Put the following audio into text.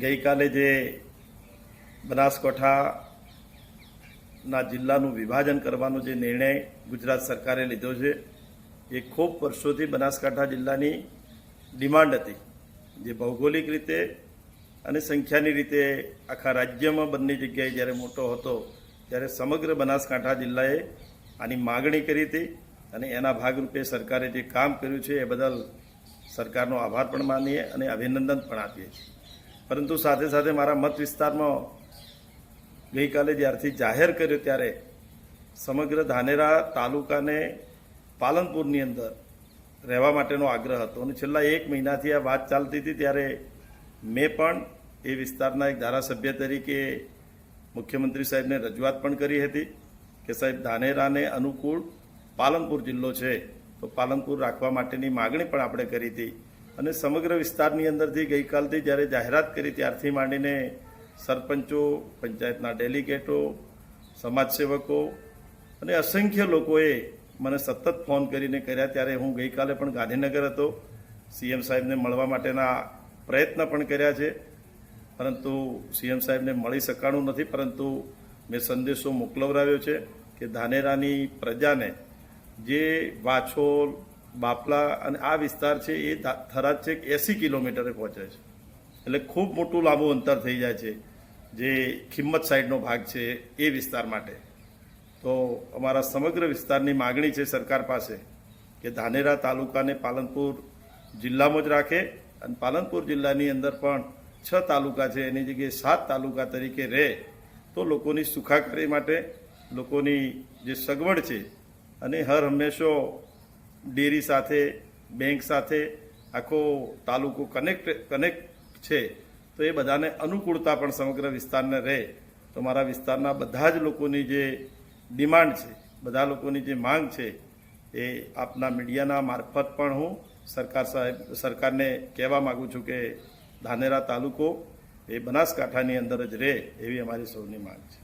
ગઈકાલે જે બનાસકાંઠાના જિલ્લાનું વિભાજન કરવાનો જે નિર્ણય ગુજરાત સરકારે લીધો છે, એ ખૂબ વર્ષોથી બનાસકાંઠા જિલ્લાની ડિમાન્ડ હતી. જે ભૌગોલિક રીતે અને સંખ્યાની રીતે આખા રાજ્યમાં બંને જગ્યાએ જ્યારે મોટો હતો, ત્યારે સમગ્ર બનાસકાંઠા જિલ્લાએ આની માગણી કરી હતી અને એના ભાગરૂપે સરકારે જે કામ કર્યું છે, એ બદલ સરકારનો આભાર પણ માનીએ અને અભિનંદન પણ આપીએ છીએ. પરંતુ સાથે સાથે મારા મત વિસ્તારમાં ગઈકાલે જ્યારથી જાહેર કર્યો ત્યારે સમગ્ર ધાનેરા તાલુકાને પાલનપુરની અંદર રહેવા માટેનો આગ્રહ હતો અને છેલ્લા એક મહિનાથી આ વાત ચાલતી હતી ત્યારે મેં પણ એ વિસ્તારના એક ધારાસભ્ય તરીકે મુખ્યમંત્રી સાહેબને રજૂઆત પણ કરી હતી કે સાહેબ, ધાનેરાને અનુકૂળ પાલનપુર જિલ્લો છે. તો પાલનપુર રાખવા માટેની માગણી પણ આપણે કરી હતી. અને સમગ્ર વિસ્તારની અંદરથી ગઈકાલથી જ્યારે જાહેરાત કરી ત્યારથી માંડીને સરપંચો, પંચાયતના ડેલિગેટો, સમાજસેવકો અને અસંખ્ય લોકોએ મને સતત ફોન કરીને કર્યા. ત્યારે હું ગઈકાલે પણ ગાંધીનગર હતો. સીએમ સાહેબને મળવા માટેના પ્રયત્ન પણ કર્યા છે. પરંતુ સીએમ સાહેબને મળી શકાણું નથી. પરંતુ મેં સંદેશો મોકલવરાવ્યો છે કે ધાનેરાની પ્રજાને જે વાછોલ બાપલા અને આ વિસ્તાર છે એ થરાદ છેક એંસી કિલોમીટરે પહોંચે છે. એટલે ખૂબ મોટું લાંબુ અંતર થઈ જાય છે, જે ખિંમત સાઈડનો ભાગ છે એ વિસ્તાર માટે. તો અમારા સમગ્ર વિસ્તારની માગણી છે સરકાર પાસે કે ધાનેરા તાલુકાને પાલનપુર જિલ્લામાં જ રાખે અને પાલનપુર જિલ્લાની અંદર પણ છ તાલુકા છે, એની જગ્યાએ સાત તાલુકા તરીકે રહે તો લોકોની સુખાકારી માટે લોકોની જે સગવડ છે અને હર હંમેશો ડેરી સાથે, બેંક સાથે આખો તાલુકો કનેક્ટ કનેક્ટ છે, તો એ બધાને અનુકૂળતા પણ સમગ્ર વિસ્તારને રહે. તો મારા વિસ્તારના બધા જ લોકોની જે ડિમાન્ડ છે, બધા લોકોની જે માંગ છે, એ આપના મીડિયાના મારફત પણ હું સરકાર સાહેબ, સરકારને કહેવા માગું છું કે ધાનેરા તાલુકો એ બનાસકાંઠાની અંદર જ રહે એવી અમારી સૌની માંગ છે.